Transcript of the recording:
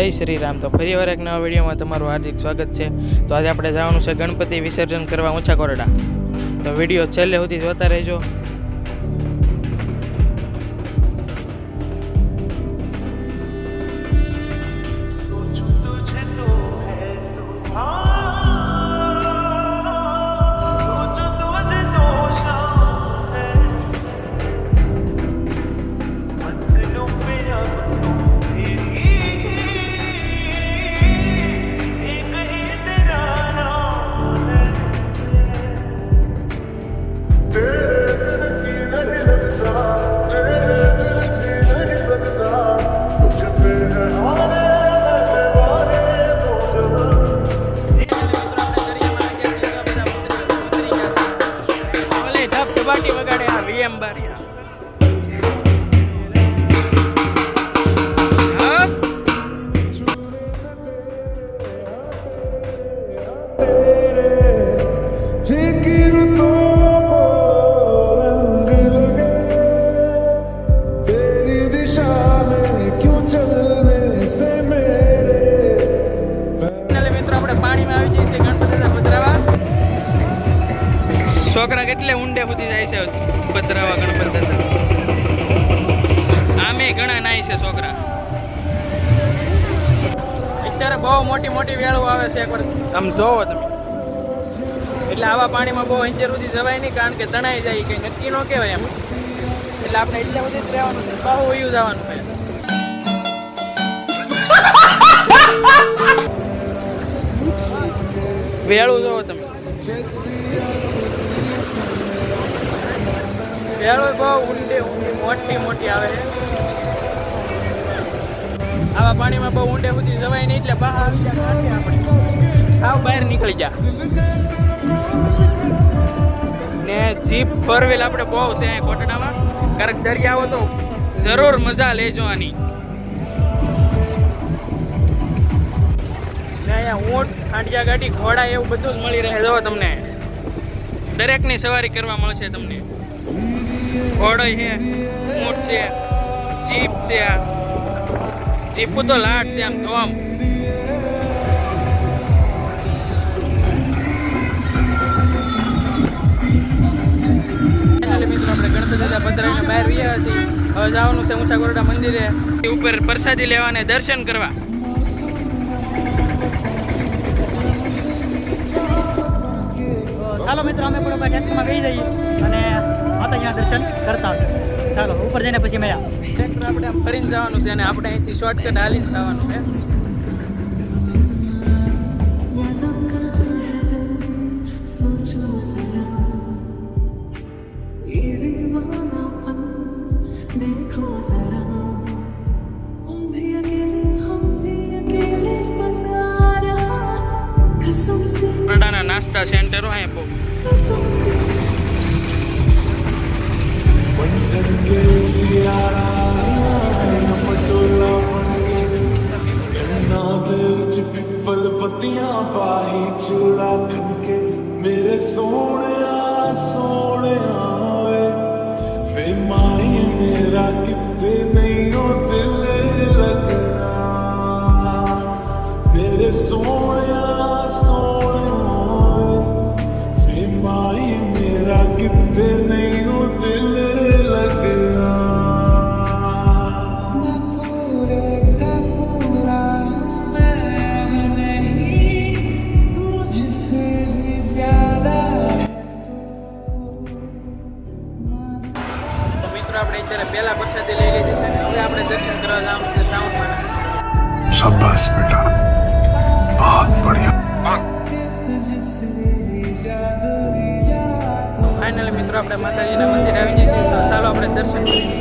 જય શ્રી રામ. તો ફરી વાર એક નવા વિડીયોમાં તમારું હાર્દિક સ્વાગત છે. તો આજે આપણે જવાનું છે ગણપતિ વિસર્જન કરવા ઊંચા કોરડા. તો વીડિયો છેલ્લે સુધી જોતા રહેજો. છોકરા કેટલે ઊંડે સુધી જાય છે પધરાવા ગણપત આમે ઘણા નાય છે છોકરા. અત્યારે બહુ મોટી મોટી વેળો આવે છે એકવાર. આમ જોવો તમે. એટલે આવા પાણીમાં બહુ અંજર સુધી જવાય નહીં, કારણ કે તણાઈ જાય કંઈ નક્કી ન કહેવાય એમ. એટલે આપણે એટલા સુધી જ રહેવાનું છે. બહુ વયું જવાનું છે. વેળું જોવો તમે. વેળો બહુ ઊંડે ઊંડી મોટી આવે. આવા પાણીમાં બહુ ઊંડે સુધી જવાય નહીં, એટલે બહાર આવી જા કાંઠે આપણે. બહાર નીકળી જા. ને જીપ ફોર આપણે બહુ છે અહીં કોટડામાં. કારણ કે દરિયાઓ તો જરૂર મજા લેજો આની. અહીંયા ઊંટ, ખાંડિયા ગાડી, ઘોડા એવું બધું જ મળી રહે. જો તમને દરેકની સવારી કરવા મળશે તમને. ઘોડો છે ઊંટ છે જીપ છે જીપ તો લાટ છે આમ આમ મિત્રો આપણે ગણપતિ દાદા પધરાવીને બહાર રહ્યા છીએ. હવે જવાનું છે ઊંચા ગોરડા મંદિરે. ઉપર પ્રસાદી લેવાને દર્શન કરવા. ચાલો મિત્રો અમે પણ ટેન્ટમાં ગઈ જઈએ અને માતા અહીંયા દર્શન કરતા ચાલો ઉપર જઈને પછી મળ્યા. ટ્રેક્ટર આપણે આમ ફરીને જવાનું છે અને આપણે અહીંથી શોર્ટકટ હાલીને જવાનું છે. નાસ્તા સેન્ટરો અહીંયા બંધનને ઉતિયારા કરના પટોલા બਣ ਕੇ ਕੰਨਾਂ ਦੇ ਵਿੱਚ ਪਿੱਪਲ ਪੱਤੀਆਂ ਪਾਹੀ ਚੂੜਾ ਕਨ ਮੇਰੇ ਸੋਹਣਿਆ ਸੋ હવે આપણે દર્શન કરવા જવાનું છે ટાઉનમાં શાબાશ બેટા. બહુત બઢિયા ફાઇનલી મિત્રો આપણે માતાજીના મંદિર આવી જઈએ તો ચાલો આપણે દર્શન કરીએ.